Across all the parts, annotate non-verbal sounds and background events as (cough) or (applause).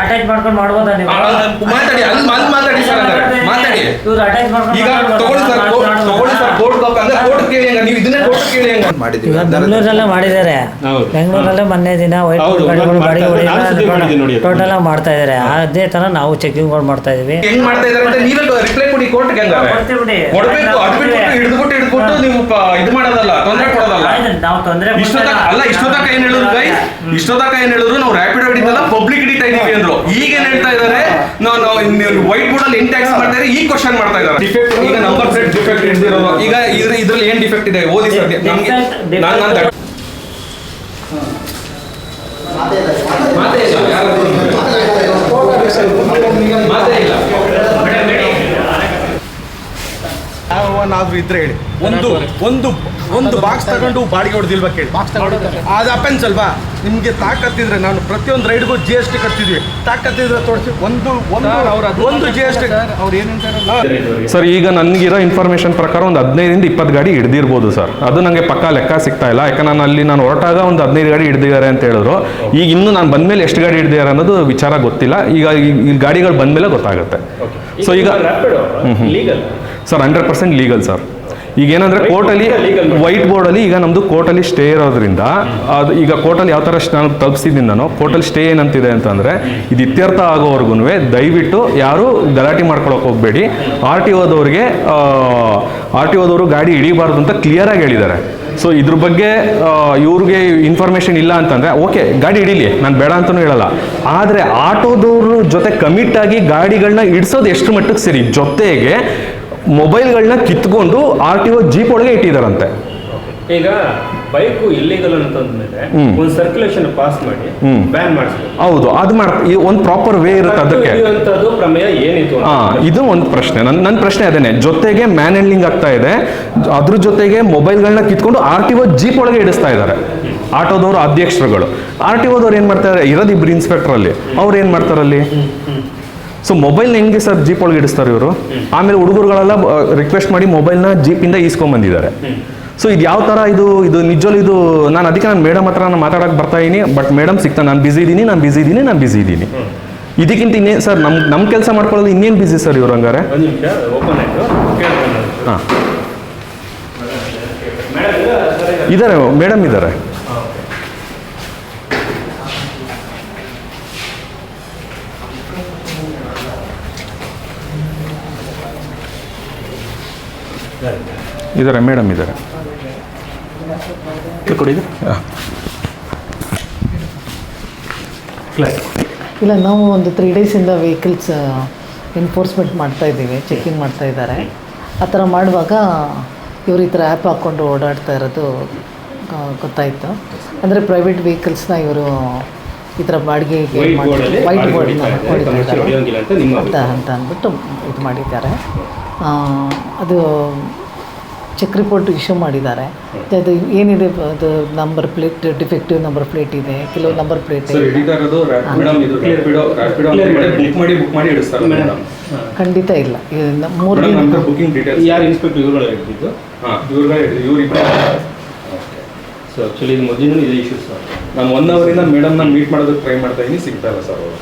Attach ಮಾಡ್ಕೊಂಡು ಮಾಡ್ಬೋದಾ ನೀವು ಮಾತಾಡಿ ಅಲ್ಲಿ ಅಲ್ಲಿ ಮಾತಾಡಿ ಸರ್ ಮಾತಾಡಿ ಇವ್ರು ಅಟ್ಯಾಚ್ ಮಾಡ್ಕೊಂಡು ಈಗ ತಗೊಳ್ಳಿ ಸರ್ ಕೋರ್ಟ್ ತಗೊಳ್ಳಿ ಸರ್ ಕೋರ್ಟ್ ಅಂದ್ರೆ ಕೋರ್ಟ್ ಕೇಳಿ ಹಂಗ ನೀವು ಇದನ್ನೇ ಕೋರ್ಟ್ ಕೇಳಿ ಹಂಗ ಮಾಡಿದ್ದೀವಿ ಬೆಂಗಳೂರಲ್ಲೇ ಮಾಡಿದ್ದಾರೆ ಹೌದು. ಬೆಂಗಳೂರಲ್ಲೇ ಮೊನ್ನೆ ದಿನ ವೈಟ್ ಗಾಡಿಗಳು. ಟೋಟಲ್ ಆಗಿ ಮಾಡ್ತಾ ಇದ್ದಾರೆ ಅದೇ ತರ ನಾವು ಚೆಕಿಂಗ್ ಮಾಡ್ತಾ ಇದೀವಿ ಹೆಂಗ್ ಮಾಡ್ತಾ ಇದಾರೆ ಅಂತ ನೀವೇ ರಿಪ್ಲೈ ಕೊಡಿ ಕೋರ್ಟ್ಗೆ ಹಂಗಾರೆ ಕೊಡ್ತೀವಿ ಬಿಡಿ. ಕೊಡ್ಬೇಕು ನಾವು ಅದು ಬಿಟ್ಬಿಟ್ಟು ಕೊಡ್ತೀವಿ. ಹಿಡಿದ್ಬಿಟ್ಟು ಹಿಡಿದ್ಬಿಟ್ಟು ನೀವು ಇದು ಮಾಡೋದಲ್ಲ ತೊಂದರೆ ಕೊಡೋದಲ್ಲ ಆಯ್ತು, ನಾವು ತೊಂದರೆ ಇಷ್ಟೊತ್ತ ಅಲ್ಲ ಇಷ್ಟೊತ್ತಕ ಏನ್ ಹೇಳಿದ್ರು ಇಷ್ಟೊತ್ತಕ ಏನ್ ಹೇಳಿದ್ರು ನಾವು ರ್ಯಾಪಿಡ್ ಹಿಡಿದಲ್ಲ ಪಬ್ಲಿಕ್ ಹಿಡಿತಾ ಇದೀವಿ ಅಂದ್ರು. ಈಗ ಏನ್ ಹೇಳ್ತಾ ಇದಾರೆ? ನಾನು ವೈಟ್ ಬೋರ್ಡ್ ಅಲ್ಲಿ ಇಂಟ್ಯಾಕ್ಸ್ ಮಾಡ್ತಾರೆ ಮಾಡ್ತಾ ಇದ್ದಾರೆ ಈಗ ಕ್ವಶನ್ ಮಾಡ್ತಾ ಇದ್ದಾರೆ ಡಿಫೆಕ್ಟ್ ಈಗ ನಂಬರ್ ಪ್ಲೇಟ್ ಡಿಫೆಕ್ಟ್ ಹಿಡಿದಿರೋದು ಈಗ ಇದ್ರ ಇದ್ರಲ್ಲಿ ಏನ್ ಡಿಫೆಕ್ಟ್ ಇದೆ? ಓದಿ ಸರ್ ನಮ್ಗೆ ನಾನು ನಾನು ಮಾತೇ ಇಲ್ಲ ಯಾರು ಮಾತೇ ಇಲ್ಲ. ಯಾವನಾದ್ರೂ ಇದ್ರೆ ಹೇಳಿ. ಒಂದು ಒಂದು ಒಂದು ಬಾಕ್ಸ್ ತಗೊಂಡು ಬಾಡಿಗೆ ಹೊಡೆದಿಲ್ವಾ ಕೇಳಿ. ಅದು ಅಪೆನ್ಸ್ ಅಲ್ವಾ? ನಿಮಗೆ ತಾಕತ್ತಿದ್ರೆ ನಾನು ಪ್ರತಿಯೊಂದು ರೈಡ್ಗೂ ಜಿ ಎಸ್ ಟಿ ಕಟ್ತಿದ್ವಿ. ತಾಕತ್ತಿದ್ರೆ ತೋರಿಸಿ. ಒಂದು ಒಂದು ಒಂದು ಜಿ ಎಸ್ ಟಿ ಅವ್ರು ಏನಂತಾರೆ ಸರ್ ಈಗ ನನಗಿರೋ ಇನ್ಫಾರ್ಮೇಷನ್ ಪ್ರಕಾರ ಒಂದು ಹದಿನೈದರಿಂದ ಇಪ್ಪತ್ತು ಗಾಡಿ ಹಿಡ್ದಿರ್ಬೋದು ಸರ್ ಅದು ನನಗೆ ಪಕ್ಕ ಲೆಕ್ಕ ಸಿಗ್ತಾ ಇಲ್ಲ. ಯಾಕಂದ್ರೆ ನಾನು ಅಲ್ಲಿ ನಾನು ಹೊರಟಾಗ ಒಂದು ಹದಿನೈದು ಗಾಡಿ ಹಿಡ್ದಿದ್ದಾರೆ ಅಂತ ಹೇಳಿದ್ರು. ಈಗ ಇನ್ನು ನಾನು ಬಂದಮೇಲೆ ಎಷ್ಟು ಗಾಡಿ ಹಿಡ್ದಿದ್ದಾರೆ ಅನ್ನೋದು ವಿಚಾರ ಗೊತ್ತಿಲ್ಲ. ಈಗ ಈ- ಗಾಡಿಗಳು ಬಂದಮೇಲೆ ಗೊತ್ತಾಗುತ್ತೆ. ಸೊ ಈಗ ಹ್ಞೂ ಹ್ಞೂ legal sir hundred percent legal sir ಈಗ ಏನಂದ್ರೆ ಕೋರ್ಟಲ್ಲಿ ವೈಟ್ ಬೋರ್ಡ್ ಬೋರ್ಡಲ್ಲಿ ಈಗ ನಮ್ಮದು ಕೋರ್ಟಲ್ಲಿ ಸ್ಟೇ ಇರೋದ್ರಿಂದ ಅದು ಈಗ ಕೋರ್ಟಲ್ಲಿ ಯಾವ ಥರ ನಾನು ತಲುಪಿಸಿದ್ದೀನಿ ನಾನು ಕೋರ್ಟಲ್ಲಿ ಸ್ಟೇ ಏನಂತಿದೆ ಅಂತಂದರೆ ಇದು ಇತ್ಯರ್ಥ ಆಗೋವರೆಗೂ ದಯವಿಟ್ಟು ಯಾರು ಗಲಾಟೆ ಮಾಡ್ಕೊಳಕ್ಕೆ ಹೋಗಬೇಡಿ. ಆರ್ ಟಿ ಓದವ್ರಿಗೆ ಆರ್ ಟಿ ಓದವರು ಗಾಡಿ ಹಿಡಿಬಾರ್ದು ಅಂತ ಕ್ಲಿಯರಾಗಿ ಹೇಳಿದ್ದಾರೆ. ಸೊ ಇದ್ರ ಬಗ್ಗೆ ಇವ್ರಿಗೆ ಇನ್ಫಾರ್ಮೇಷನ್ ಇಲ್ಲ ಅಂತಂದರೆ ಓಕೆ ಗಾಡಿ ಹಿಡೀಲಿ ನಾನು ಬೇಡ ಅಂತಲೂ ಹೇಳಲ್ಲ. ಆದರೆ ಆಟೋದವ್ರ ಜೊತೆ ಕಮಿಟ್ ಆಗಿ ಗಾಡಿಗಳನ್ನ ಇಡ್ಸೋದು ಎಷ್ಟು ಮಟ್ಟಕ್ಕೆ ಸರಿ? ಜೊತೆಗೆ ಮೊಬೈಲ್ಗಳನ್ನ ಕಿತ್ಕೊಂಡು ಆರ್ ಟಿ ಒ ಜೀಪ್ ಒಳಗೆ ಇಟ್ಟಿದಾರಂತೆ. ಈಗ ಬೈಕು ಇಲ್ಲಿಗಲ್ ಅಂತಂದ್ಮೇಲೆ. ಒಂದು ಸರ್ಕ್ಯುಲೇಷನ್ ಪಾಸ್ ಮಾಡಿ. ಬ್ಯಾನ್ ಮಾಡಿಸ್ಬೇಕು ಹೌದು ಅದು ಮಾಡ್ತಾ ಈ ಒಂದು ಪ್ರಾಪರ್ ವೇ ಇರುತ್ತೆ ಅದಕ್ಕೆ. ಪ್ರಮೇಯ ಏನಿತ್ತು. ಹಾ ಇದು ಒಂದು ಪ್ರಶ್ನೆ. ನನ್ನ ನನ್ನ ಪ್ರಶ್ನೆ ಅದೇನೆ ಜೊತೆಗೆ ಮ್ಯಾನ್ ಹ್ಯಾಂಡ್ಲಿಂಗ್ ಆಗ್ತಾ ಇದೆ ಅದ್ರ ಜೊತೆಗೆ ಮೊಬೈಲ್ಗಳನ್ನ ಕಿತ್ಕೊಂಡು ಆರ್ ಟಿ ಒ ಜೀಪ್ ಒಳಗೆ ಇಡಿಸ್ತಾ ಇದ್ದಾರೆ. ಆಟೋದವರು ಅಧ್ಯಕ್ಷರುಗಳು. ಆರ್ ಟಿ ಒದವ್ರು ಏನು ಮಾಡ್ತಾರೆ ಇರೋದು ಇಬ್ರು ಇನ್ಸ್ಪೆಕ್ಟರ್ ಅಲ್ಲಿ ಅವ್ರು ಏನು ಮಾಡ್ತಾರಲ್ಲಿ? ಸೊ ಮೊಬೈಲ್ನ ಹೆಂಗೆ ಸರ್ ಜೀಪ್ ಒಳಗೆ ಇಡಿಸ್ತಾರೆ ಇವರು? ಆಮೇಲೆ ಹುಡುಗರುಗಳೆಲ್ಲ ರಿಕ್ವೆಸ್ಟ್ ಮಾಡಿ ಮೊಬೈಲ್ನ ಜೀಪಿಂದ ಈಸ್ಕೊಂಬಂದಿದ್ದಾರೆ ಸೊ ಇದು ಯಾವ ಥರ ಇದು ಇದು ನಿಜವಲ್ಲ ಇದು ನಾನು ಅದಕ್ಕೆ ನಾನು ಮೇಡಮ್ ಹತ್ರ ನಾನು ಮಾತಾಡಕ್ಕೆ ಬರ್ತಾ ಇದ್ದೀನಿ ಬಟ್ ಮೇಡಮ್ ಸಿಗ್ತಾ ನಾನು ಬಿಸಿ ಇದ್ದೀನಿ ನಾನು ಬಿಸಿ ಇದ್ದೀನಿ ನಾನು ಬಿಸಿ ಇದ್ದೀನಿ ಇದಕ್ಕಿಂತ ಇನ್ನೇನು ಸರ್ ನಮ್ಮ ನಮ್ಮ ಕೆಲಸ ಮಾಡ್ಕೊಳ್ಳೋದು ಇನ್ನೇನು ಬಿಸಿ ಸರ್ ಇವ್ರು ಹಂಗಾರೆ. ಹಾಂ. ಇದ್ದಾರೆ ಮೇಡಮ್ ಇದ್ದಾರೆ ಇದ್ದಾರೆ ಮೇಡಮ್ ಇದ್ದಾರೆ. ಕೊಡಿ ಇಲ್ಲ ನಾವು ಒಂದು ತ್ರೀ ಡೇಸಿಂದ ವೆಹಿಕಲ್ಸ್ ಎನ್ಫೋರ್ಸ್ಮೆಂಟ್ ಮಾಡ್ತಾ ಇದ್ದೀವಿ ಚೆಕಿಂಗ್ ಮಾಡ್ತಾ ಇದ್ದಾರೆ. ಆ ಥರ ಮಾಡುವಾಗ ಇವರು ಈ ಥರ ಆ್ಯಪ್ ಹಾಕ್ಕೊಂಡು ಓಡಾಡ್ತಾ ಇರೋದು ಗೊತ್ತಾಯಿತು. ಅಂದರೆ ಪ್ರೈವೇಟ್ ವೆಹಿಕಲ್ಸ್ನ ಇವರು ಈ ಥರ ಬಾಡಿಗೆಗೆ ವೈಟ್ ಬೋರ್ಡ್ ಬೋರ್ಡ್ನ ಹೊಡಿತಾ ಇದ್ದಾರೆ. commercial ಹೊಡೆಯೋಂಗಿಲ್ಲ ಅಂತ ನಿಮ್ಮ ಅಂತ ಅಂದ್ಬಿಟ್ಟು ಇದು ಮಾಡಿದ್ದಾರೆ. ಆ, ಅದು ಚೆಕ್ ರಿಪೋರ್ಟ್ ಇಶ್ಯೂ ಮಾಡಿದ್ದಾರೆ. ಅದು ಏನಿದೆ ಅದು number plate defective number plate ಇದೆ ಕೆಲವು ನಂಬರ್ ಪ್ಲೇಟ್ ಸರ್ ಖಂಡಿತ ಇಲ್ಲ. ಮೂರು ಸೊ ಆ್ಯಕ್ಚುಲಿ ಇದು ಮೊದಲು ಇದೆ ಇಶ್ಯೂಸ್ ನಾನು ಒನ್ ಅವರಿಂದ ಮೇಡಮ್ನ ಮೀಟ್ ಮಾಡೋದಕ್ಕೆ ಟ್ರೈ ಮಾಡ್ತಾ ಇದ್ದೀನಿ ಸಿಗ್ತಾ ಇಲ್ಲ ಸರ್ ಅವರು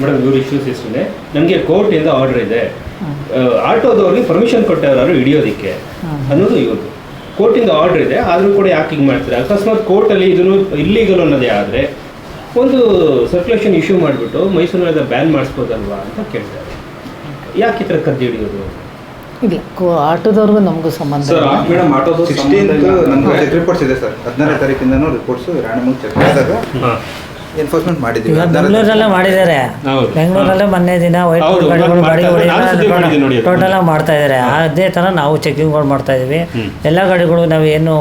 ಮೇಡಮ್ ಇವ್ರ ಇಶ್ಯೂಸ್ ಇಷ್ಟೇ ನನಗೆ ಕೋರ್ಟಿಂದ ಆರ್ಡರ್ ಇದೆ. ಆಟೋದವ್ರಿಗೆ ಪರ್ಮಿಷನ್ ಕೊಟ್ಟವ್ರು ಹಿಡಿಯೋದಕ್ಕೆ ಅನ್ನೋದು ಇವ್ರದ್ದು ಕೋರ್ಟಿಂದ ಆರ್ಡರ್ ಇದೆ ಆದರೂ ಕೂಡ ಯಾಕೆ ಹಿಂಗೆ ಮಾಡ್ತಾರೆ? ಅಕಸ್ಮಾತ್ ಕೋರ್ಟಲ್ಲಿ ಇದನ್ನು ಇಲ್ಲೀಗಲ್ ಅನ್ನೋದೇ ಆದರೆ ಒಂದು ಸರ್ಕ್ಯುಲೇಷನ್ ಇಶ್ಯೂ ಮಾಡಿಬಿಟ್ಟು ಮೈಸೂರಿನ ಬ್ಯಾನ್ ಮಾಡಿಸ್ಬೋದಲ್ವಾ ಅಂತ ಕೇಳ್ತಾರೆ. ಯಾಕೆ ಈ ಥರ ಕದ್ದು ಹಿಡಿಯೋದು? ಇಲ್ಲ ಆಟೋದವ್ರಿಗೂ ನಮಗೂ ಸಂಬಂಧ ಮೇಡಮ್ ಆಟೋದು ನಮ್ಗೆ ರಿಪೋರ್ಟ್ಸ್ ಇದೆ ಸರ್ ಹದಿನಾರನೇ ತಾರೀಕಿಂದನೂ ರಿಪೋರ್ಟ್ಸ್ ರ್ಯಾಂಡಮ್ ಚೆಕ್ ಮಾಡಿದಾಗ ಎನ್ಫೋರ್ಸ್ಮೆಂಟ್ ಮಾಡಿದ್ದೀವಿ. ಬೆಂಗಳೂರಲ್ಲೇ ಮಾಡಿದ್ದಾರೆ. ಹೌದು. ಬೆಂಗಳೂರಲ್ಲೇ ಮೊನ್ನೆ ದಿನ ವೈಟ್ ಗಾಡಿಗಳು. ಟೋಟಲ್ ಆಗಿ ಮಾಡ್ತಾ ಇದ್ದಾರೆ. ಅದೇ ಥರ ನಾವು ಚೆಕಿಂಗ್ಗಳು ಮಾಡ್ತಾ ಇದ್ದೀವಿ. ಎಲ್ಲ ಗಾಡಿಗಳು ನಾವು ಏನು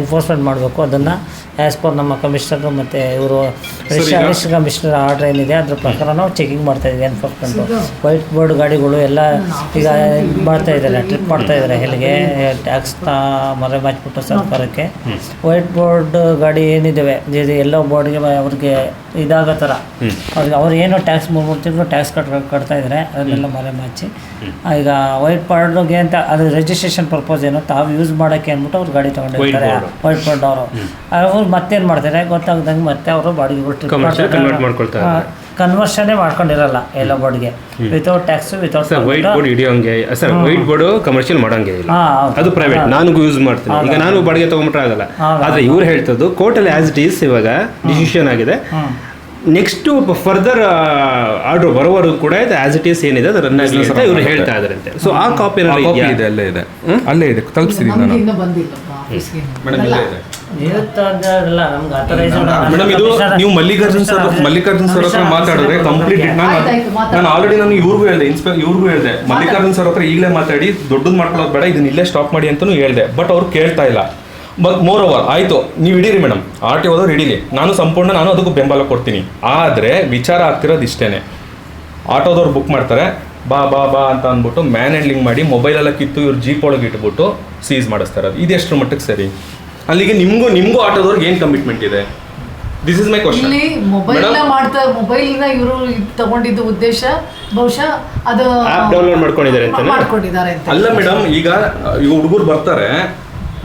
ಎನ್ಫೋರ್ಸ್ಮೆಂಟ್ ಮಾಡಬೇಕು ಅದನ್ನು ಆ್ಯಸ್ ಪರ್ ನಮ್ಮ ಕಮಿಷನರ್ ಮತ್ತು ಇವರು ಅಡಿಷನಲ್ ಕಮಿಷನರ್ ಆರ್ಡರ್ ಏನಿದೆ ಅದ್ರ ಪ್ರಕಾರ ನಾವು ಚೆಕಿಂಗ್ ಮಾಡ್ತಾ ಇದ್ದೀವಿ ಎನ್ಫೋರ್ಸ್ಮೆಂಟು ವೈಟ್ ಬೋರ್ಡ್ ಗಾಡಿಗಳು ಎಲ್ಲ ಈಗ ಇದ್ ಮಾಡ್ತಾ ಇದ್ದಾರೆ ಟ್ರಿಪ್ ಮಾಡ್ತಾ ಇದ್ದಾರೆ ಎಲ್ಲಿಗೆ ಟ್ಯಾಕ್ಸ್ನ ಮರೆ ಮಾಚ್ಬಿಟ್ಟು ಸರ್ಕಾರಕ್ಕೆ. ವೈಟ್ ಬೋರ್ಡ್ ಗಾಡಿ ಏನಿದ್ದಾವೆ ಇದು ಎಲ್ಲೋ ಬೋರ್ಡ್ಗೆ ಅವ್ರಿಗೆ ಇದಾಗೋ ಥರ. ಅವ್ರಿಗೆ ಅವ್ರು ಏನೋ ಟ್ಯಾಕ್ಸ್ ಮೂರು ತಿಂಗಳು ಟ್ಯಾಕ್ಸ್ ಕಟ್ ಕಟ್ತಾ ಇದ್ದಾರೆ ಅದನ್ನೆಲ್ಲ ಮರೆ ಮಾಚಿ ಈಗ ವೈಟ್ ಪಾರ್ಡ್ಗೆ ಅಂತ ಅದು ರಿಜಿಸ್ಟ್ರೇಷನ್ ಪರ್ಪೋಸ್ ಏನೋ ತಾವು ಯೂಸ್ ಮಾಡೋಕ್ಕೆ ಅಂದ್ಬಿಟ್ಟು ಅವ್ರು ಗಾಡಿ ತೊಗೊಂಡಿರ್ತಾರೆ. ವೈಟ್ ಪಾರ್ಡ್ ಅವರು. ಅವ್ರು ಮತ್ತೇನು ಮಾಡ್ತಾರೆ? ಗೊತ್ತಾಗ್ದಂಗೆ ಮತ್ತೆ ಅವರು ಬಾಡಿಗೆಗಳು ಕನ್ವರ್ಷನ್ನೇ ಮಾಡ್ಕೊಂಡಿರಲ್ಲ ಎಲ್ಲ ಬೋರ್ಡ್ಗೆ. Without tax without sir white board ಹಿಡಿಯೋಂಗೆ sir white board commercial ಮಾಡೋಂಗೆ ಇಲ್ಲ. ಅದು ಪ್ರೈವೇಟ್ ನಾನು ಯೂಸ್ ಮಾಡ್ತೀನಿ. ಈಗ ನಾನು ಬಾಡಿಗೆ ತಗೊಂಬಿಟ್ರೆ ಆಗಲ್ಲ. ಆದ್ರೆ ಇವ್ರು ಹೇಳ್ತದ್ದು ಕೋರ್ಟಲ್ಲಿ ಆಸ್ ಇಟ್ ಈಸ್ ಇವಾಗ ಡಿಸಿಷನ್ ಆಗಿದೆ. ನೆಕ್ಸ್ಟ್ ಫರ್ದರ್ ಆರ್ಡರ್ ಬರೋವರೆಗೂ ಕೂಡ ಇದೆ. ಆಸ್ ಇಟ್ ಈಸ್ ಏನಿದೆ ಅದು ರನ್ ಆಗಲಿ ಅಂತ ಇವ್ರು ಹೇಳ್ತಾ ಇದಾರಂತೆ ಸೊ ಆ ಕಾಪಿ ಇದೆ ಅಲ್ಲೇ ಇದೆ. ಅಲ್ಲೇ ಇದೆ. ತಲುಪಿಸಿದೀನಿ ನಾನು. ಮೇಡಮ್ ಇಲ್ಲೇ ಇದೆ. ಮೇಡಮ್ ಇದು ನೀವು ಮಲ್ಲಿಕಾರ್ಜುನ್ ಸರ್ ಮಲ್ಲಿಕಾರ್ಜುನ್ ಸರ್ ಹತ್ರ ಮಾತಾಡಿದ್ರೆ ಕಂಪ್ಲೀಟ್ ನಾನು. ನಾನು ಆಲ್ರೆಡಿ ನಾನು ಇವ್ರಿಗೂ ಹೇಳಿದೆ ಇನ್ಸ್ಪೆ ಇವ್ರಿಗೂ ಹೇಳಿದೆ. ಮಲ್ಲಿಕಾರ್ಜುನ್ ಸರ್ ಹತ್ರ ಈಗಲೇ ಮಾತಾಡಿ ದೊಡ್ಡದು ಮಾಡ್ಕೊಳ್ಳೋದು ಬೇಡ ಇದನ್ನ ಇಲ್ಲೇ ಸ್ಟಾಪ್ ಮಾಡಿ ಅಂತಲೂ ಹೇಳಿದೆ. ಬಟ್ ಅವ್ರು ಕೇಳ್ತಾ ಇಲ್ಲ. ಬಟ್ ಮೋರ್ ಓವರ್ ಆಯಿತು ನೀವು ಇಡೀರಿ ಮೇಡಮ್ ಆರ್ ಟಿ ಓದವ್ರು ಹಿಡೀಲಿ. ನಾನು ಸಂಪೂರ್ಣ ನಾನು ಅದಕ್ಕೂ ಬೆಂಬಲ ಕೊಡ್ತೀನಿ. ಆದರೆ ವಿಚಾರ ಆಗ್ತಿರೋದು ಇಷ್ಟೇನೆ. ಆಟೋದವ್ರು ಬುಕ್ ಮಾಡ್ತಾರೆ. ಬಾ ಬಾ ಬಾ ಅಂತ ಅಂದ್ಬಿಟ್ಟು ಮ್ಯಾನ್ ಹ್ಯಾಂಡ್ಲಿಂಗ್ ಮಾಡಿ ಮೊಬೈಲೆಲ್ಲ ಕಿತ್ತು ಇವ್ರು ಜೀಪ್ ಒಳಗೆ ಇಟ್ಬಿಟ್ಟು ಸೀಸ್ ಮಾಡಿಸ್ತಾರೆ ಅದು ಇದೆಷ್ಟು ಮಟ್ಟಕ್ಕೆ ಸರಿ? ಅಲ್ಲಿಗೆ ನಿಮಗೂ ನಿಮಗೂ ಆಟೋದವ್ರಿಗೆ ಏನು ಕಮಿಟ್ಮೆಂಟ್ ಇದೆ? ದಿಸ್ ಇಸ್ ಮೈ ಕ್ವಶನ್ ಇಲ್ಲಿ ಮೊಬೈಲ್ ಮಾಡ್ತಾ ಮೊಬೈಲ್ನ ಇವರು ತಗೊಂಡಿದ್ದು ಉದ್ದೇಶ ಬಹುಶಃ ಅದು ಆಪ್ ಡೌನ್ಲೋಡ್ ಮಾಡ್ಕೊಂಡಿದ್ದಾರೆ ಅಂತ ಮಾಡ್ಕೊಂಡಿದ್ದಾರೆ ಅಂತ. ಅಲ್ಲ ಮೇಡಮ್ ಈಗ ಈಗ ಹುಡುಗರು ಬರ್ತಾರೆ.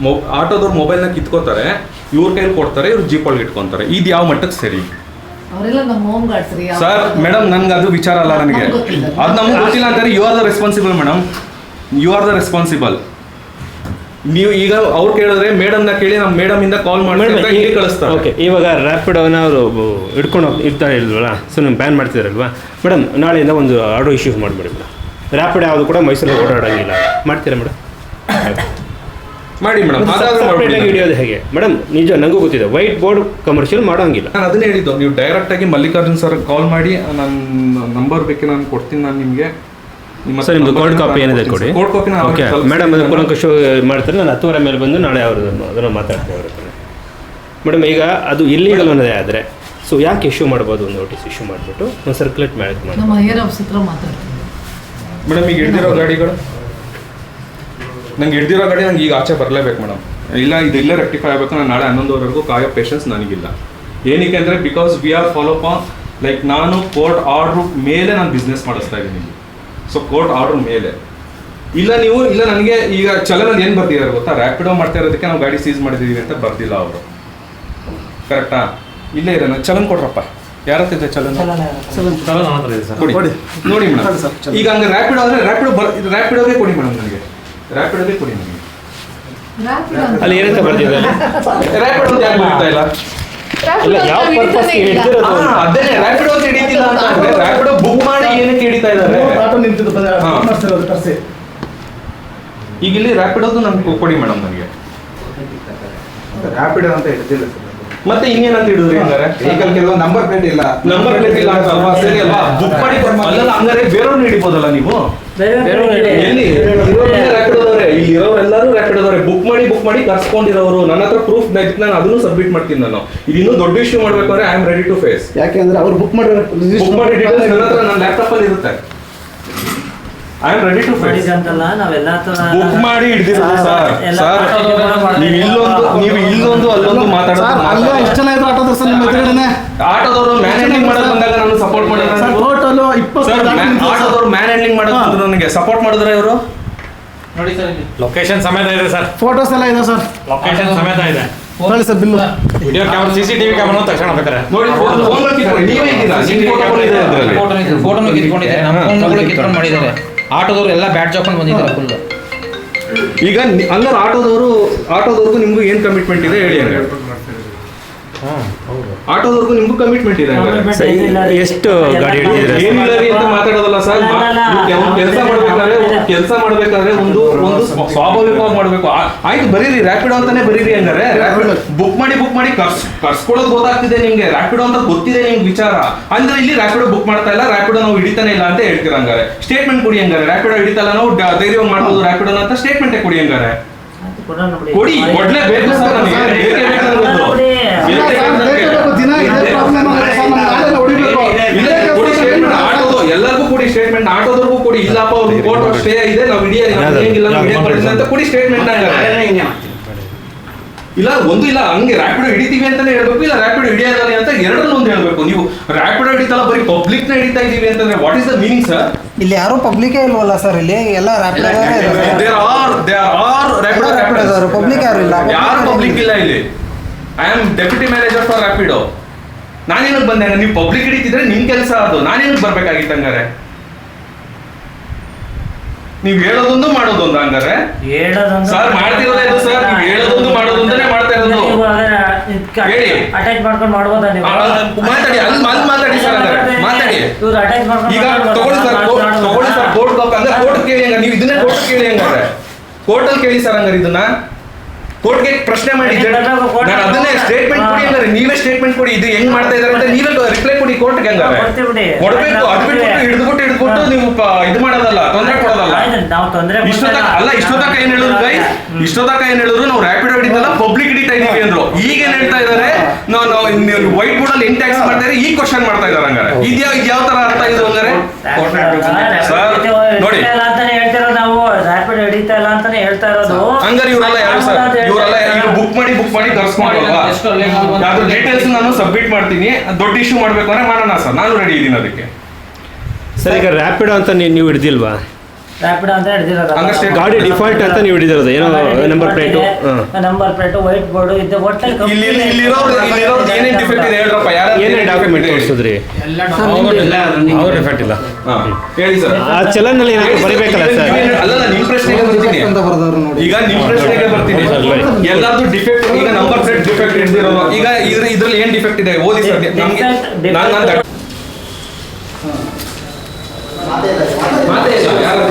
ಮೊ ಆಟೋದವ್ರು ಮೊಬೈಲ್ನ ಕಿತ್ಕೋತಾರೆ ಇವ್ರ ಕೈಲಿ ಕೊಡ್ತಾರೆ ಇವ್ರು ಜೀಪ್ ಒಳಗೆ ಇಟ್ಕೊಂತಾರೆ. ಇದು ಯಾವ ಮಟ್ಟಕ್ಕೆ ಸರಿ? ಅವರೆಲ್ಲ ನಮ್ಮ ಹೋಮ್ ಗಾರ್ಡ್ಸ್ ರೀ ಸರ್ ಮೇಡಮ್ ನನ್ಗೆ ಅದು ವಿಚಾರ ಅಲ್ಲ ನನಗೆ. ಅದು ನಮ್ಗೆ ಗೊತ್ತಿಲ್ಲ ಅಂತಾರೆ you are the responsible madam you are the responsible ನೀವು ಈಗ ಅವ್ರು ಕೇಳಿದ್ರೆ ಮೇಡಮ್ನ ಕೇಳಿ ನಮ್ಮ ಮೇಡಮ್ ಇಂದ ಕಾಲ್ ಮಾಡಿ ಕಳಿಸ್ತಾರೆ. ಓಕೆ ಇವಾಗ ರ್ಯಾಪಿಡೋನ ಅವರು ಹಿಡ್ಕೊಂಡು ಹೋಗ್ ಇರ್ತಾರೆ ಇಲ್ವಲ್ಲ ಸೊ ನೀವು ಬ್ಯಾನ್ ಮಾಡ್ತಿದಾರಲ್ವಾ? ಮೇಡಮ್ ನಾಳೆಯಿಂದ ಒಂದು ಆರ್ಡರ್ ಇಶ್ಯೂ ಮಾಡಿಬಿಡಿ ಮೇಡಮ್ ರ್ಯಾಪಿಡ್ ಯಾವುದು ಕೂಡ ಮೈಸೂರಲ್ಲಿ ಓಡಾಡೋಂಗಿಲ್ಲ. ಮಾಡ್ತೀರಾ ಮೇಡಮ್ (coughs) ಮಾಡಿ ಮೇಡಮ್. ಹಿಡಿಯೋದು ಹೇಗೆ? ಮೇಡಮ್ ನಿಜ ನನಗೂ ಗೊತ್ತಿದೆ. ವೈಟ್ ಬೋರ್ಡ್ ಕಮರ್ಷಿಯಲ್ ಮಾಡೋಂಗಿಲ್ಲ. ನಾನು ಅದನ್ನೇ ಹೇಳಿದ್ದು ನೀವು ಡೈರೆಕ್ಟ್ ಆಗಿ ಮಲ್ಲಿಕಾರ್ಜುನ್ ಸರ್ ಕಾಲ್ ಮಾಡಿ ನನ್ನ ನಂಬರ್ ಬೇಕು ನಾನು ಕೊಡ್ತೀನಿ ನಾನು ನಿಮಗೆ. ಸರ್ ನಿಮ್ದು ಕೋಲ್ಡ್ ಕಾಪಿ ಏನಿದೆ ಕೊಡಿ. ಕೋಲ್ಡ್ ಕಾಪಿ ಓಕೆ ಮೇಡಮ್ ಅದು ಕೂಲಂಕಷ ಮಾಡ್ತಾರೆ ನಾನು ಹತ್ತುವರೆ ಮೇಲೆ ಬಂದು ನಾಳೆ ಅವರು ಅದನ್ನು ಮಾತಾಡ್ತೀನಿ ಅವ್ರ ಮೇಡಮ್ ಈಗ ಅದು ಇಲ್ಲೀಗಲ್ ಅನ್ನೋದೇ ಆದರೆ ಸೊ ಯಾಕೆ ಇಶ್ಯೂ ಮಾಡ್ಬೋದು ಒಂದು ನೋಟಿಸ್ ಇಶ್ಯೂ ಮಾಡಿಬಿಟ್ಟು? ಒಂದು ಸರ್ಕ್ಯುಲೇಟ್ ಮಾಡಿ ಮೇಡಮ್ ಈಗ ಹೇಳ್ತಿರೋ ಗಾಡಿಗಳು? ನಂಗೆ ಹಿಡ್ದಿರೋ ಗಾಡಿ ನಂಗೆ ಈಗ ಆಚೆ ಬರಲೇಬೇಕು ಮೇಡಮ್. ಇಲ್ಲ ಇದು ಇಲ್ಲೇ ರೆಕ್ಟಿಫೈ ಆಗಬೇಕು ನಾನು ನಾಳೆ ಹನ್ನೊಂದುವರೆಗೂ ಕಾಯೋ ಪೇಷನ್ಸ್ ನನಗಿಲ್ಲ. ಏನಕ್ಕೆ ಅಂದರೆ because we are follow up like ನಾನು ಕೋರ್ಟ್ ಆರ್ಡ್ರ್ ಮೇಲೆ ನಾನು ಬಿಸ್ನೆಸ್ ಮಾಡಿಸ್ತಾ ಇದ್ದೀನಿ. ಸೊ ಕೋರ್ಟ್ ಆರ್ಡ್ರ್ ಮೇಲೆ. ಇಲ್ಲ ನೀವು ಇಲ್ಲ ನನಗೆ ಈಗ ಚಲನಲ್ಲಿ ಏನು ಬರ್ತಿದ್ದಾರೆ ಗೊತ್ತಾ? ರ್ಯಾಪಿಡೋ ಮಾಡ್ತಾ ಇರೋದಕ್ಕೆ ನಾವು ಗಾಡಿ ಸೀಸ್ ಮಾಡಿದ್ದೀವಿ ಅಂತ ಬರ್ದಿಲ್ಲ ಅವರು. ಕರೆಕ್ಟಾ ಇಲ್ಲೇ ಇರೋಣ. ಚಲನ್ ಕೊಡ್ರಪ್ಪ. ಯಾರ ಹತ್ರ ಇದೆ ಚಲನ್? ಕೊಡಿ. ನೋಡಿ ಮೇಡಮ್. ಈಗ ಹಂಗೆ ರ್ಯಾಪಿಡ್ ಆದರೆ ರ್ಯಾಪಿಡ್ ಬರ್ ರ್ಯಾಪಿಡೋಗೆ ಕೊಡಿ ಮೇಡಮ್ ನನಗೆ. ರ್ಯಾಪಿಡೋಗೆ ಕೊಡಿ ನನಗೆ ಅಲ್ಲಿ ಏನಂತ ಬರ್ತಿದ್ದಾರೆ ರ್ಯಾಪಿಡ್ ಅಂತ ಯಾಕೆ ಬರ್ತಾ ಇಲ್ಲ? ಯಾವ. ಹಿಡ್ದಿರೋದು ಅದೇ? ರ್ಯಾಪಿಡ್ ಅಂತ ಹಿಡಿತಿಲ್ಲ ಅಂತ ಅಂದ್ರೆ ರ್ಯಾಪಿಡೋ ಬುಕ್ ಮಾಡಿ ಏನಕ್ಕೆ ಹಿಡಿತಾ ಇದ್ದಾರೆ? ಆಟೋ ನಿಂತಿದ್ದು ಹಾ. ಮಾಡ್ತಿರೋದು ತರ್ಸಿ. ಈಗ ಇಲ್ಲಿ ರ್ಯಾಪಿಡೋದು ನಮ್ಗೆ ಕೊಡಿ ಮೇಡಮ್ ನನಗೆ ರ್ಯಾಪಿಡ್ ಅಂತ ಹೇಳ್ತಿಲ್ಲ ಸರ್ ಮತ್ತೆ ಇನ್ನೇನಂತ ಹಿಡಿದ್ರಿ ಹಂಗಾರೆ? ವೆಹಿಕಲ್ ಕೆಲವೊಂದು ನಂಬರ್ ಪ್ಲೇಟ್ ಇಲ್ಲ. ನಂಬರ್ ಪ್ಲೇಟ್ ಇಲ್ಲ ಅಂತ ಅಲ್ವಾ? ಸರಿ ಅಲ್ವಾ? ಬುಕ್ ಮಾಡಿ ಅಲ್ಲ ಹಂಗಾರೆ ಬೇರೆಯವ್ರನ್ನ ಹಿಡಿಬೋದಲ್ಲ ನೀವು? ಎಲ್ಲಿ? ರ್ಯಾಪಿಡೋದವ್ರೆ ಇಲ್ಲಿ ಇರೋರೆಲ್ಲರೂ ರ್ಯಾಪಿಡೋದವ್ರೆ ಬುಕ್ ಮಾಡಿ ಬುಕ್ ಮಾಡಿ ಕರ್ಸ್ಕೊಂಡಿರೋರು. ನನ್ನ ಹತ್ರ ಪ್ರೂಫ್ ನಾನು ಅದನ್ನು ಸಬ್ಮಿಟ್ ಮಾಡ್ತೀನಿ ನಾನು. ಇದು ಇನ್ನೂ ದೊಡ್ಡ ಇಶ್ಯೂ ಮಾಡ್ಬೇಕಾದ್ರೆ I am ready to face ಯಾಕೆಂದ್ರೆ ಅವ್ರು ಬುಕ್ ಮಾಡಿ ಬುಕ್ ಮಾಡಿ ಡೀಟೇಲ್ಸ್ ನನ್ನ ಹತ್ರ ನನ್ನ ಲ್ಯಾಪ್ಟಾಪ್ ಅಲ್ಲಿ ಇರುತ್ತೆ. I am ready to face book ಮಾಡಿ ಹಿಡಿದಿರೋದು ಸರ್. ಸರ್ ನೀವು ಇಲ್ಲೊಂದು ನೀವು ಇಲ್ಲೊಂದು ಅಲ್ಲೊಂದು ಸರ್ ಅಲ್ಲೇ ಮಾತಾಡೋದು. ಇಷ್ಟ ಜನ ಇದ್ರು ಆಟೋದ ಸರ್ ನಿಮ್ಮ ಎದುರುಗಡೆನೆ ಆಟೋದವರು ಮ್ಯಾನ್ ಹ್ಯಾಂಡ್ಲಿಂಗ್ ಮಾಡೋದು ಬಂದಾಗ ನಾನು ಸಪೋರ್ಟ್ ಸರ್ ಮಾಡಿದ್ರೆ ಟೋಟಲ್ ಇಪ್ಪತ್ತು ಸರ್. ಆಟೋದವರು ಮ್ಯಾನ್ ಹ್ಯಾಂಡ್ಲಿಂಗ್ ಮಾಡೋದು ನನಗೆ ಸಪೋರ್ಟ್ ಮಾಡಿದ್ರೆ ಇವರು? ಲೊಕೇಶನ್ ಸಮೇತ ಇದೆ ಸರ್. ಫೋಟೋಸ್ ಎಲ್ಲ ಇದೆ ಸರ್. ಲೊಕೇಶನ್ ಸಮೇತ ಇದೆ. ಹೇಳಿ sir bill. Video camera C C TV camera ತಕ್ಷಣ ಬೇಕಾರೆ ನೋಡಿ ಫೋನ್ ನೀವೇ ಇದ್ದೀರಾ? ಫೋಟೋ ಕಿತ್ಕೊಂಡಿದ್ದಾರೆ? ನಮ್ಮ ಫೋನ್ಗಳು ಕಿತ್ಕೊಂಡು ಮಾಡಿದ್ದಾರೆ. ಆಟೋದವ್ರು ಎಲ್ಲ ಬ್ಯಾಟ್ ಜಾಕೊಂಡು ಬಂದಿದ್ದಾರೆ ಫುಲ್ ಈಗ ನಿ- ಹಂಗಾರೆ ಆಟೋದವರು ಆಟೋದವ್ರಿಗೂ ನಿಮ್ಗೂ ಏನ್ ಕಮಿಟ್ಮೆಂಟ್ ಇದೆ ಹೇಳಿ ಹಂಗಾರೆ? ಆಟೋದವ್ರಿಗೂ ನಿಮ್ಗೂ ಕಮಿಟ್ಮೆಂಟ್ ಇದೆ ಹಂಗಾರೆ? ಸರ್, ಎಷ್ಟು ಗಾಡಿ ಹಿಡಿದಿದ್ದೀರಾ ಸರ್? ಏನಿಲ್ಲ ರೀ ಅಂತ ಮಾತಾಡೋದಲ್ಲ ಸರ್. ಕೆಲಸ ಮಾಡ್ಬೇಕಾದ್ರೆ ಕೆಲಸ ಮಾಡ್ಬೇಕಾದ್ರೆ ಒಂದು ಒಂದು ಸ್ವ- ಸ್ವಾಭಾವಿಕವಾಗಿ ಮಾಡ್ಬೇಕು. ಆಯ್ತು ಬರೀರಿ ರ್ಯಾಪಿಡೋ ಅಂತಾನೆ ಬರೀರಿ ಹಂಗಾರೆ. ಬುಕ್ ಮಾಡಿ ಬುಕ್ ಮಾಡಿ ಕರ್ಸ್ ಕರ್ಸ್ಕೊಳ್ಳೋದು ಗೊತ್ತಾಗ್ತಿದೆ ನಿಮ್ಗೆ. ರ್ಯಾಪಿಡೋ ಅಂತ ಗೊತ್ತಿದೆ ನಿಮ್ಗೆ ವಿಚಾರ. ಅಂದ್ರೆ ಇಲ್ಲಿ ರ್ಯಾಪಿಡೋ ಬುಕ್ ಮಾಡ್ತಾ ಇಲ್ಲ ರ್ಯಾಪಿಡೋ ನಾವು ಹಿಡಿತಾನೆ ಇಲ್ಲ ಅಂತ ಹೇಳ್ತೀರ ಹಂಗಾರೆ. ಸ್ಟೇಟ್ಮೆಂಟ್ ಕೊಡಿ ಹಂಗಾರೆ. ರ್ಯಾಪಿಡೋ ಹಿಡಿತಲ್ಲ ನಾವು ಧೈರ್ಯ ಧೈರ್ಯವಾಗಿ ಮಾಡ್ಬೋದು ರ್ಯಾಪಿಡೋ ಅಂತ ಸ್ಟೇಟ್ಮೆಂಟ್ ಕೊಡಿ ಹಂಗಾರೆ. ಕೊಡಿ ಕೊಡ್ಲೇ ಬೇಕು ಸರ್ ನನಗೆ ಬೇಕೇ ಎಲ್ಲರಿಗೂ ಕೊಡಿ ಸ್ಟೇಟ್ಮೆಂಟ್ ಆಟೋದವ್ರಿಗೂ ಕೊಡಿ ಇಲ್ಲಪ್ಪ ಅವ್ರು ಫೋಟೋ ಸ್ಟೇ ಇದೆ ನಾವು ಹಿಡಿಯ ಏನಿಲ್ಲ ನಾವು ಅಂತ ಕೊಡಿ ಸ್ಟೇಟ್ಮೆಂಟ್ ಇಲ್ಲ ಒಂದು ಇಲ್ಲ ಹಂಗೆ ರ್ಯಾಪಿಡೋ ಹಿಡಿತೀವಿ ಅಂತಾನೆ ಹೇಳ್ಬೇಕು ಇಲ್ಲ ರ್ಯಾಪಿಡೋ ಹಿಡಿಯೋದಲ್ಲ ಅಂತ ಎರಡರಲ್ಲಿ ಒಂದು ಹೇಳ್ಬೇಕು. ನೀವು ರ್ಯಾಪಿಡ್ ಹಿಡಿತಲ್ಲ ಬರೀ ಪಬ್ಲಿಕ್ನ ಹಿಡಿತಾ ಇದೀವಿ ಅಂತಂದ್ರೆ what is the meaning sir ಇಲ್ಲಿ ಯಾರು ಪಬ್ಲಿಕೇ ಇಲ್ವಲ್ಲ ಸರ್ ಇಲ್ಲಿ ಎಲ್ಲ rapid there are there are rapid Rapid sir public ಯಾರು ಇಲ್ಲ. ಯಾರು ಪಬ್ಲಿಕ್ ಇಲ್ಲ ಇಲ್ಲಿ? I am deputy manager for Rapido ನಾನೇನಕ್ಕೆ ಬಂದೆ ನೀವು ಪಬ್ಲಿಕ್ ಹಿಡಿತಿದ್ರೆ ನಿಮ್ ಕೆಲಸ ಅದು. ನಾನೇನಕ್ಕೆ ಬರ್ಬೇಕಾಗಿತ್ತು ಹಂಗಾರೆ? ನೀವು ಹೇಳೋದೊಂದು ಮಾಡೋದೊಂದು ಹಂಗಾರೆ ಹೇಳೋದೊಂದು ಸರ್ ಮಾಡ್ತಿರೋದು ಸರ್ ನೀವು ಹೇಳೋದೊಂದು ಮಾಡೋದೊಂದನೇ ಮಾಡ್ತಾ ಇರೋದು. ಹೇಳಿ. ಅಟ್ಯಾಚ್ ಮಾಡ್ಕೊಂಡು ಮಾಡ್ಬೋದಾ ನೀವು? ಮಾತಾಡಿ ಅಲ್ಲಿ ಮಾತಾಡಿ ಸರ್ ಮಾತಾಡಿ. ಇವ್ರು ಅಟ್ಯಾಚ್ ಮಾಡ್ಕೊಂಡು ಈಗ ತಗೊಳ್ಳಿ ಸರ್ ತಗೊಳ್ಳಿ ಸರ್ ಕೋರ್ಟ್ ಅಂದ್ರೆ ಕೋರ್ಟ್ ಕೇಳಿ ಹಂಗ ನೀವು ಇದನ್ನೇ ಕೋರ್ಟ್ ಕೇಳಿ ಹಂಗಾರೆ ಕೋರ್ಟಲ್ಲಿ ಕೇಳಿ ಸರ್ ಹಂಗಾರೆ ಇದನ್ನ. ಕೋರ್ಟ್ಗೆ ಪ್ರಶ್ನೆ ಮಾಡಿ ನಾನು ಅದನ್ನೇ ಸ್ಟೇಟ್ಮೆಂಟ್ ಕೊಡಿ ಅಂದ್ರೆ ನೀವೇ ಸ್ಟೇಟ್ಮೆಂಟ್ ಕೊಡಿ ಇದು ಹೆಂಗ್ ಮಾಡ್ತಾ ಇದಾರೆ ಅಂತ ನೀವೇ ರಿಪ್ಲೈ ಕೊಡಿ ಕೋರ್ಟ್ಗೆ ಹಂಗಾರೆ. ಕೊಡ್ಬೇಕು ಅದು ಬಿಟ್ಬಿಟ್ಟು. ಹಿಡಿದ್ಬಿಟ್ಟು ಹಿಡಿದ್ಬಿಟ್ಟು ನೀವು ಇದು ಮಾಡೋದಲ್ಲ ತೊಂದರೆ ಕೊಡೋದಲ್ಲ. ಆಯ್ತು, ನಾವು ತೊಂದರೆ ಇಷ್ಟೊತ್ತ ಅಲ್ಲ ಇಷ್ಟೊತ್ತಕ ಏನ್ ಹೇಳಿದ್ರು ಗೈ ಇಷ್ಟೊತ್ತಕ ಏನ್ ಹೇಳಿದ್ರು ನಾವು ರ್ಯಾಪಿಡ್ ಹಿಡಿದಲ್ಲ ಪಬ್ಲಿಕ್ ಹಿಡಿತಾ ಇದೀವಿ ಅಂದ್ರು. ಈಗ ಏನ್ ಹೇಳ್ತಾ ಇದಾರೆ? ನಾನು ನಾವು ವೈಟ್ ಬೋರ್ಡ್ ಅಲ್ಲಿ ಟ್ಯಾಕ್ಸ್ ಮಾಡ್ತಾ ಇದ್ರೆ. ಈಗ ಕ್ವಶನ್ ಮಾಡ್ತಾ ಇದಾರೆ ಹಂಗಾರೆ. ಇದ್ಯಾವ ಇದ್ಯಾವ ತರ ಅರ್ಥ ಇದು ಹಂಗಾರೆ? ಸರ್ ನೋಡಿ. ಅಂತಾನೆ ಹೇಳ್ತಿರೋದು ನಾವು. ರ್ಯಾಪಿಡ್ ಹಿಡಿತಾ ಇಲ್ಲ ಅಂತಾನೆ ಹೇಳ್ತಾ ಇರೋದು. ಹಂಗಾರೆ ಇವರೆಲ್ಲ ಯಾರು ಸರ್ ಅಂತ ಹೇಳ್ತಾ ಇವರೆಲ್ಲ ಈಗ ಇದ್ದಾರೆ. ಬುಕ್ ಮಾಡಿ? ಅದ್ರ ಡೀಟೇಲ್ಸ್ ನಾನು ಸಬ್ಮಿಟ್ ಮಾಡ್ತೀನಿ ದೊಡ್ಡ ಇಶ್ಯೂ ಮಾಡ್ಬೇಕು ಅಂದ್ರೆ ಮಾಡೋಣ ಸರ್. ನಾನು ರೆಡಿ ಇದ್ದೀನಿ ಅದಕ್ಕೆ. ಸರ್ ಈಗ ರ್ಯಾಪಿಡ್ ಅಂತ ನೀವು ನೀವು ಹಿಡ್ದಿಲ್ವಾ? ರ್ಯಾಪಿಡ್ ಅಂತ ಹಿಡಿದಿರೋದು ಗಾಡಿ ಡಿಫಾಲ್ಟ್ ಅಂತ ನೀವು ಹಿಡಿದಿರೋದು. ಏನೋ number plate number plate white board ಇದು ಒಟ್ಟಲ್ಲಿ ಇಲ್ಲಿ ಇಲ್ಲಿ- ಇಲ್ಲಿರೋರು ಏನೇನ್ ಡಿಫೆಕ್ಟ್ ಇದೆ ಹೇಳ್ರಪ್ಪ. ಯಾರು ಏನೇನು ಡಾಕ್ಯುಮೆಂಟ್ ತೋರಿಸಿದ್ರಿ? ಅವ್ರು ಡಿಫೆಕ್ಟ್ ಇಲ್ಲ. ಹೇಳಿ ಸರ್. ಆ ಚಲನ್ನಲ್ಲಿ ಏನಾದ್ರು ಬರಿಬೇಕಲ್ಲ ಸರ್? ಅಲ್ಲ ನಿಮ್ಮ ಪ್ರಶ್ನೆಗೆ ಬರ್ತೀನಿ. ಅಂತ ಬರ್ದವ್ರು ನೋಡಿ. ಈಗ ನಿಮ್ಮ ಪ್ರಶ್ನೆಗೆ ಬರ್ತೀನಿ. ಎಲ್ಲಾದ್ರೂ ಡಿಫೆಕ್ಟ್ ಈಗ ನಂಬರ್ ಪ್ಲೇಟ್ ಡಿಫೆಕ್ಟ್ ಇರ್ದಿರೋದು ಈಗ ಇದ್ರ ಇದ್ರಲ್ಲಿ ಏನ್ ಡಿಫೆಕ್ಟ್ ಇದೆ? ಓದಿ ಸರ್ ನಮ್ಗೆ ನಾನು ನಾನು ಮಾತೇ ಇಲ್ಲ ಯಾರು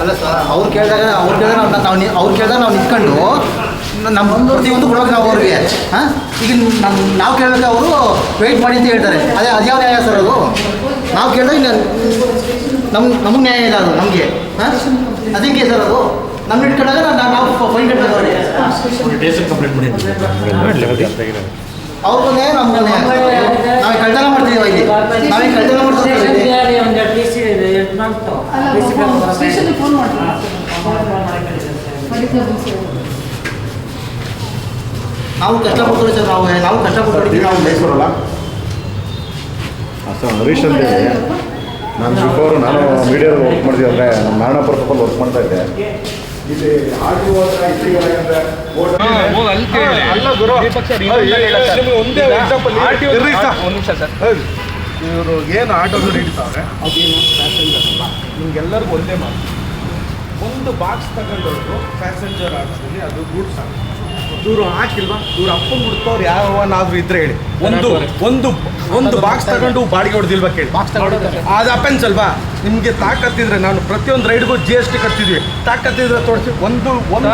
ಅಲ್ಲ ಸರ್ ಅವ್ರು ಕೇಳಿದಾಗ ಅವ್ರು ಕೇಳಿದಾಗ ನಾವು ಅವ್ರು ಕೇಳಿದಾಗ ನಾವು ನಿಂತ್ಕೊಂಡು ನಮ್ಮ ಪ್ರತಿಯೊಂದು ಕೊಡೋಕೆ ನಾವು ಅವ್ರಿಗೆ. ಹಾಂ? ಈಗ ನಮ್ಮ ನಾವು ಕೇಳಬೇಕು ಅವರು ವೆಯ್ಟ್ ಮಾಡಿ ಅಂತ ಹೇಳ್ತಾರೆ. ಅದೇ ಅದ್ಯಾವ ನ್ಯಾಯ ಸರ್ ಅದು? ನಾವು ಕೇಳಿದಾಗ ನಮ್ಮ ನಮಗೆ ನ್ಯಾಯ ಇಲ್ಲ ಅದು ನಮಗೆ. ಹಾಂ? ಅದಕ್ಕೆ ಸರ್ ಅದು? ನಮ್ಮ ಇಟ್ಕೊಂಡಾಗ ನಾವು ನಾವು ಫೈನ್ ಕಟ್ಟಬೇಕು ಅವ್ರಿಗೆ. ಅವ್ರು ನಮ್ಮ ನಮ್ಗೆ ನಾವು ಕಳ್ತನ ಮಾಡ್ತಿದ್ದೀವಿ ಇಲ್ಲಿ. ನಾವು ಕಳ್ತನ ಮಾಡ್ತೀವಿ ಫೋನ್ ಮಾಡ್ತೀನಿ. ನಾವು ಕಷ್ಟಪಟ್ಟು ಸರ್ ನಾವು ನಾವು ಕಷ್ಟಪಟ್ಟು ಹೊಡಿತೀವಿ ನಾವು ಮೈಸೂರಲ್ಲ? ಸರ್ ಹರೀಶ್ ಅಂತೇಳಿ ನಾನು ಬಿಫೋರ್ ನಾನು ಮೀಡಿಯಾದಲ್ಲಿ ವರ್ಕ್ ಮಾಡ್ತೀವಿ ಅಂದರೆ ನಮ್ಮ ನಾರಾಯಣಪುರ ಪಕ್ಕದಲ್ಲಿ ವರ್ಕ್ ಮಾಡ್ತಾ ಇದ್ದೆ. ಇವರು ಏನು ಆಟೋಗಳು ಹಿಡಿತಾವ್ರೆ ಅದೇನು ಪ್ಯಾಸೆಂಜರ್ ಅಲ್ಲ ನಿಮ್ಗೆಲ್ಲರಿಗೂ ಒಂದೇ ಮಾತು. ಒಂದು ಬಾಕ್ಸ್ ತಗೊಂಡವರು ಪ್ಯಾಸೆಂಜರ್ ಆಟೋದಲ್ಲಿ ಅದು ಗೂಡ್ಸ್ ಇವರು ಹಾಕಿಲ್ವಾ? ಇವ್ರ ಅಪ್ಪನ ಯಾವ ಯಾವನಾದ್ರೂ ಇದ್ರೆ ಹೇಳಿ. ಒಂದು ಒಂದು ಒಂದು ಬಾಕ್ಸ್ ತಗೊಂಡು ಬಾಡಿಗೆ ಹೊಡೆದಿಲ್ವಾ ಕೇಳಿ. ಅದು ಅಪೆನ್ಸ್ ಅಲ್ವಾ? ನಿಮಗೆ ತಾಕತ್ತಿದ್ರೆ ನಾನು ಪ್ರತಿಯೊಂದು ರೈಡ್ಗೂ ಜಿ ಎಸ್ ಟಿ ಕಟ್ತಿದ್ವಿ. ತಾಕತ್ತಿದ್ರೆ ತೋರಿಸಿ ಒಂದು ಒಂದು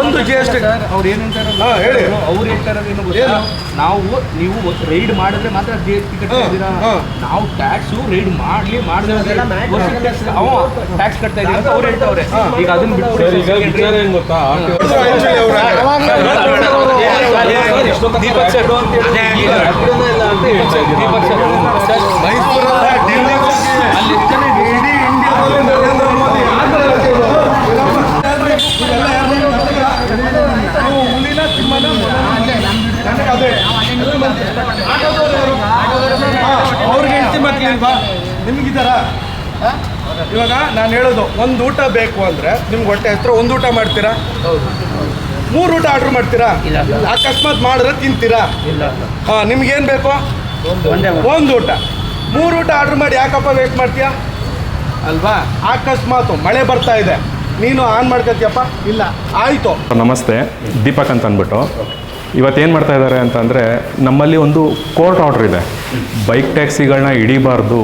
ಒಂದು ಜಿ ಎಸ್ ಟಿ ಅವ್ರು ಏನಂತಾರೆ ಹಾಂ ಹೇಳಿ. ಅವ್ರು ಹೇಳ್ತಾರೆ ಏನು ನಾವು ನೀವು ರೈಡ್ ಮಾಡಿದ್ರೆ ಮಾತ್ರ ಜಿ ಎಸ್ ಟಿ. ನಾವು ಟ್ಯಾಕ್ಸು ರೈಡ್ ಮಾಡಲಿ ಮಾಡಿದ್ರೆ ಅವ ಟ್ಯಾಕ್ಸ್ ಕಟ್ತಾ ಇದ್ದಾರೆ ಅಂತ ಅವ್ರು ಹೇಳ್ತಾವ್ರೆ. ಈಗ ಅದನ್ನ ಬಿಟ್ಟು ಏನ್ ಗೊತ್ತಾ? ಅವ್ರಿಗೆ ಹೆಂಡತಿ ಮಕ್ಕಳಿಲ್ವಾ ನಿಮ್ಗಿದಾರ ಇವಾಗ ನಾನು ಹೇಳೋದು, ಒಂದು ಊಟ ಬೇಕು ಅಂದರೆ ನಿಮ್ಗೆ ಹೊಟ್ಟೆ ಹತ್ರ ಒಂದು ಊಟ ಮಾಡ್ತೀರಾ? ಮೂರು ಊಟ ಆರ್ಡರ್ ಮಾಡ್ತೀರಾ? ಅಕಸ್ಮಾತ್ ಮಾಡಿದ್ರೆ ತಿಂತೀರಾ? ಹಾ ನಿಮ್ಗೇನು ಬೇಕು? ಒಂದು ಊಟ. ಮೂರು ಊಟ ಆರ್ಡರ್ ಮಾಡಿ ಯಾಕಪ್ಪ ವೇಟ್ ಮಾಡ್ತೀಯಾ? ಅಲ್ವಾ? ಅಕಸ್ಮಾತ್ ಮಳೆ ಬರ್ತಾ ಇದೆ. ನೀನು ಆನ್ ಮಾಡ್ಕೊತೀಯಪ್ಪ? ಇಲ್ಲ. ಆಯ್ತು. ನಮಸ್ತೆ. ದೀಪಕ್ ಅಂತ ಅಂದ್ಬಿಟ್ಟು. ಇವತ್ತೇನು ಮಾಡ್ತಾ ಇದ್ದಾರೆ ಅಂತಂದರೆ ನಮ್ಮಲ್ಲಿ ಒಂದು ಕೋರ್ಟ್ ಆರ್ಡ್ರ್ ಇದೆ. ಬೈಕ್ ಟ್ಯಾಕ್ಸಿಗಳನ್ನ ಹಿಡಿಬಾರ್ದು.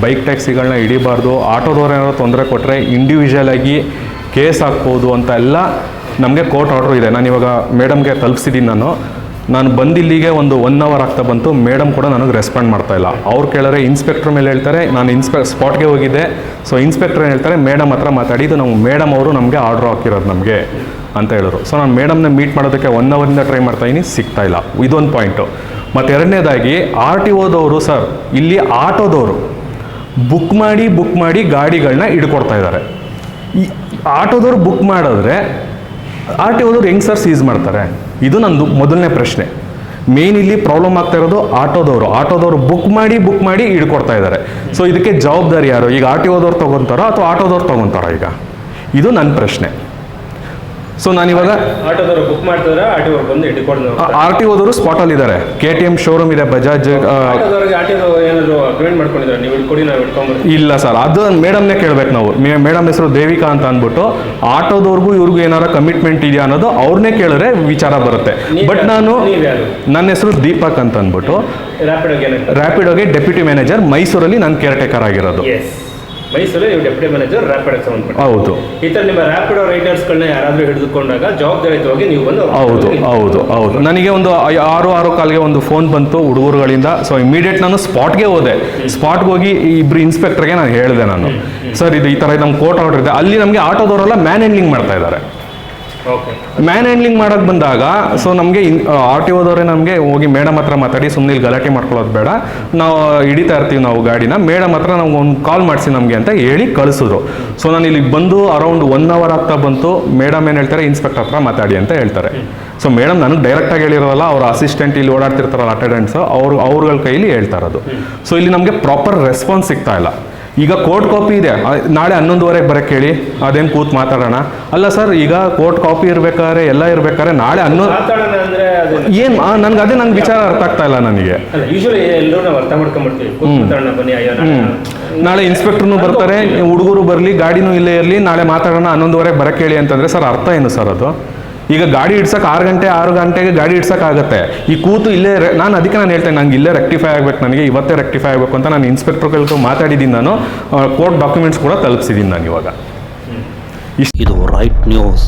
ಬೈಕ್ ಟ್ಯಾಕ್ಸಿಗಳನ್ನ ಹಿಡಿಬಾರ್ದು. ಆಟೋದವ್ರು ಏನಾದ್ರು ತೊಂದರೆ ಕೊಟ್ಟರೆ ಇಂಡಿವಿಜುವಲ್ ಆಗಿ ಕೇಸ್ ಹಾಕ್ಬೋದು ಅಂತ ಎಲ್ಲ ನಮಗೆ ಕೋರ್ಟ್ ಆರ್ಡ್ರು ಇದೆ. ನಾನು ಇವಾಗ ಮೇಡಮ್ಗೆ ತಲುಪಿಸಿದ್ದೀನಿ ನಾನು. ನಾನು ಬಂದು ಇಲ್ಲಿಗೆ ಒಂದು ಒನ್ ಅವರ್ ಆಗ್ತಾ ಬಂತು. ಮೇಡಮ್ ಕೂಡ ನನಗೆ ರೆಸ್ಪಾಂಡ್ ಮಾಡ್ತಾ ಇಲ್ಲ. ಅವ್ರು ಕೇಳಿದ್ರೆ ಇನ್ಸ್ಪೆಕ್ಟ್ರ್ ಮೇಲೆ ಹೇಳ್ತಾರೆ, ನಾನು ಇನ್ಸ್ಪೆ ಸ್ಪಾಟ್ಗೆ ಹೋಗಿದ್ದೆ. ಸೊ ಇನ್ಸ್ಪೆಕ್ಟ್ರ್ ಏನು ಹೇಳ್ತಾರೆ ಮೇಡಮ್ ಹತ್ರ ಮಾತಾಡಿ, ಇದು ನಾವು ಮೇಡಮ್ ಅವರು ನಮಗೆ ಆರ್ಡ್ರ್ ಹಾಕಿರೋದು ನಮಗೆ ಅಂತ ಹೇಳಿದ್ರು ಸೊ ನಾನು ಮೇಡಮ್ನ ಮೀಟ್ ಮಾಡೋದಕ್ಕೆ ಒನ್ ಅವರಿಂದ ಟ್ರೈ ಮಾಡ್ತಾ ಇದ್ದೀನಿ ಸಿಗ್ತಾ ಇಲ್ಲ. ಇದೊಂದು ಪಾಯಿಂಟು ಮತ್ತು ಎರಡನೇದಾಗಿ, ಆರ್ ಟಿ ಓದವರು ಸರ್ ಇಲ್ಲಿ ಆಟೋದವರು ಬುಕ್ ಮಾಡಿ ಬುಕ್ ಮಾಡಿ ಗಾಡಿಗಳನ್ನ ಹಿಡ್ಕೊಡ್ತಾ ಇದ್ದಾರೆ ಈ ಆಟೋದವ್ರು ಬುಕ್ ಮಾಡಿದ್ರೆ ಆರ್ ಟಿ ಓದವ್ರು ಹೆಂಗೆ ಸರ್ ಸೀಸ್ ಮಾಡ್ತಾರೆ? ಇದು ನಂದು ಮೊದಲನೇ ಪ್ರಶ್ನೆ. ಮೇನ್ ಇಲ್ಲಿ ಪ್ರಾಬ್ಲಮ್ ಆಗ್ತಾ ಇರೋದು ಆಟೋದವರು. ಆಟೋದವರು ಬುಕ್ ಮಾಡಿ ಬುಕ್ ಮಾಡಿ ಇಡ್ಕೊಡ್ತಾ ಇದ್ದಾರೆ. ಸೊ ಇದಕ್ಕೆ ಜವಾಬ್ದಾರಿ ಯಾರು? ಈಗ ಆರ್ ಟಿ ಓದವ್ರು ತೊಗೊತಾರೋ ಅಥವಾ ಆಟೋದವ್ರು ತೊಗೊತಾರೋ ಈಗ? ಇದು ನನ್ನ ಪ್ರಶ್ನೆ. ಸೊ ನಾನು ಇವಾಗ ಆಟೋದವರು ಬುಕ್ ಮಾಡ್ತಾರೆ ಆಟೋದವ್ರು ಬಂದು ಹಿಡ್ಕೊಂಡು ಆರ್ ಟಿ ಓದವರು ಸ್ಪಾಟಲ್ಲಿ ಇದ್ದಾರೆ ಕೆ ಟಿ ಎಂ ಶೋರೂಮ್ ಇದೆ ಬಜಾಜ್ ಇಲ್ಲ ಸರ್ ಅದು ಮೇಡಮ್ನೇ ಕೇಳ್ಬೇಕು ನಾವು. ಮೇಡಮ್ ಹೆಸರು ದೇವಿಕಾ ಅಂತ ಅಂದ್ಬಿಟ್ಟು ಆಟೋದವ್ರಿಗೂ ಇವ್ರಿಗೂ ಏನಾರ ಕಮಿಟ್ಮೆಂಟ್ ಇದೆಯಾ ಅನ್ನೋದು ಅವ್ರನ್ನೇ ಕೇಳಿದ್ರೆ ವಿಚಾರ ಬರುತ್ತೆ. ಬಟ್ ನಾನು ನನ್ನ ಹೆಸರು ದೀಪಕ್ ಅಂತ ಅಂದ್ಬಿಟ್ಟು ರ್ಯಾಪಿಡೋಗೆ ಡೆಪ್ಯೂಟಿ ಮ್ಯಾನೇಜರ್ ಮೈಸೂರಲ್ಲಿ ನಾನು ಕೇರ್ ಟೇಕರ್ ಆಗಿರೋದು ಮೈಸೂರಲ್ಲಿ ನೀವು ಡೆಪ್ಯೂಟಿ ಮ್ಯಾನೇಜರ್ ರ್ಯಾಪಿಡ್ ಸಂಬಂಧಪಟ್ಟ ಹೌದು. ಈ ಥರ ನಿಮ್ಮ ರ್ಯಾಪಿಡೋ ರೈಡರ್ಸ್ಗಳನ್ನ ಯಾರಾದರೂ ಹಿಡಿದುಕೊಂಡಾಗ ಜವಾಬ್ದಾರಿಯುತವಾಗಿ ನೀವು ಬಂದು ಹೌದು ಹೌದು ಹೌದು. ನನಗೆ ಒಂದು ಆರು ಆರು ಕಾಲ್ಗೆ ಒಂದು ಫೋನ್ ಬಂತು ಹುಡುಗರುಗಳಿಂದ. ಸೊ ಇಮಿಡಿಯೇಟ್ ನಾನು ಸ್ಪಾಟ್ಗೆ ಹೋದೆ. ಸ್ಪಾಟ್ಗೆ ಹೋಗಿ ಇಬ್ಬರು ಇಬ್ರು ಇನ್ಸ್ಪೆಕ್ಟರ್ಗೆ ನಾನು ಹೇಳಿದೆ ನಾನು. ಸರ್ ಇದು ಈ ಥರ ನಮ್ಮ ಕೋರ್ಟ್ ಆರ್ಡರ್ ಇದೆ. ಅಲ್ಲಿ ನಮಗೆ ಆಟೋದವರೆಲ್ಲ ಮ್ಯಾನ್ ಹ್ಯಾಂಡ್ಲಿಂಗ್ ಮಾಡ್ತಾ ಇದ್ದಾರೆ. ಮ್ಯಾನ್ ಹ್ಯಾಂಡ್ಲಿಂಗ್ ಮಾಡೋಕೆ ಬಂದಾಗ ಸೊ ನಮಗೆ ಆರ್ ಟಿ ಓದವರೇ ನಮಗೆ ಹೋಗಿ ಮೇಡಮ್ ಹತ್ರ ಮಾತಾಡಿ ಸುಮ್ಮನೆ ಇಲ್ಲಿ ಗಲಾಟೆ ಮಾಡ್ಕೊಳ್ಳೋದು ಬೇಡ. ನಾವು ಹಿಡಿತಾ ಇರ್ತೀವಿ ನಾವು ಗಾಡಿನ. ಮೇಡಮ್ ಹತ್ರ ನಮ್ಗೆ ಒಂದು ಕಾಲ್ ಮಾಡಿಸಿ ನಮಗೆ ಅಂತ ಹೇಳಿ ಕಳಿಸಿದ್ರು. ಸೊ ನಾನು ಇಲ್ಲಿಗೆ ಬಂದು ಅರೌಂಡ್ ಒನ್ ಅವರ್ ಆಗ್ತಾ ಬಂತು. ಮೇಡಮ್ ಏನು ಹೇಳ್ತಾರೆ? ಇನ್ಸ್ಪೆಕ್ಟರ್ ಹತ್ರ ಮಾತಾಡಿ ಅಂತ ಹೇಳ್ತಾರೆ. ಸೊ ಮೇಡಮ್ ನನಗೆ ಡೈರೆಕ್ಟಾಗಿ ಹೇಳಿರೋಲ್ಲ ಅವ್ರ ಅಸಿಸ್ಟೆಂಟ್ ಇಲ್ಲಿ ಓಡಾಡ್ತಿರ್ತಾರಲ್ಲ ಅಟೆಂಡೆಂಟ್ಸ್ ಅವರು ಅವ್ರಗಳ ಕೈಲಿ ಹೇಳ್ತಾ ಇರೋದು. ಸೊ ಇಲ್ಲಿ ನಮಗೆ ಪ್ರಾಪರ್ ರೆಸ್ಪಾನ್ಸ್ ಸಿಗ್ತಾ ಇಲ್ಲ. ಈಗ ಕೋರ್ಟ್ ಕಾಪಿ ಇದೆ. ನಾಳೆ ಹನ್ನೊಂದುವರೆಗೆ ಬರಕ್ಕೆ ಹೇಳಿ ಅದೇನು ಕೂತ್ ಮಾತಾಡೋಣ. ಅಲ್ಲ ಸರ್ ಈಗ ಕೋರ್ಟ್ ಕಾಪಿ ಇರ್ಬೇಕಾದ್ರೆ ಎಲ್ಲ ಇರ್ಬೇಕಾದ್ರೆ ನಾಳೆ ಹನ್ನೊಂದು ಏನು ನನ್ಗೆ ಅದೇ ನಂಗೆ ವಿಚಾರ ಅರ್ಥ ಆಗ್ತಾ ಇಲ್ಲ ನನಗೆ. ನಾಳೆ ಇನ್ಸ್ಪೆಕ್ಟರ್ನು ಬರ್ತಾರೆ ಹುಡುಗರು ಬರಲಿ ಗಾಡಿನೂ ಇಲ್ಲೇ ಇರಲಿ ನಾಳೆ ಮಾತಾಡೋಣ ಹನ್ನೊಂದುವರೆಗೆ ಬರಕ್ಕೆ ಹೇಳಿ ಅಂತಂದ್ರೆ ಸರ್ ಅರ್ಥ ಏನು ಸರ್ ಅದು? ಈಗ ಗಾಡಿ ಇಡ್ಸಕ್ಕೆ ಆರು ಗಂಟೆ, ಆರು ಗಂಟೆಗೆ ಗಾಡಿ ಇಡ್ಸಕ್ಕಾಗತ್ತೆ ಈ ಕೂತು ಇಲ್ಲೇ ನಾನು ಅದಕ್ಕೆ ನಾನು ಹೇಳ್ತೇನೆ, ನಂಗೆ ಇಲ್ಲೇ ರೆಕ್ಟಿಫೈ ಆಗಬೇಕು, ನನಗೆ ಇವತ್ತೇ ರೆಕ್ಟಿಫೈ ಆಗಬೇಕು ಅಂತ ನಾನು ಇನ್ಸ್ಪೆಕ್ಟರ್ಗಳು ಮಾತಾಡಿದ್ದೀನಿ ನಾನು. ಕೋರ್ಟ್ ಡಾಕ್ಯುಮೆಂಟ್ಸ್ ಕೂಡ ತಲುಪಿಸಿದ್ದೀನಿ ನಾನು ಇವಾಗ. ಇದು ರೈಟ್ ನ್ಯೂಸ್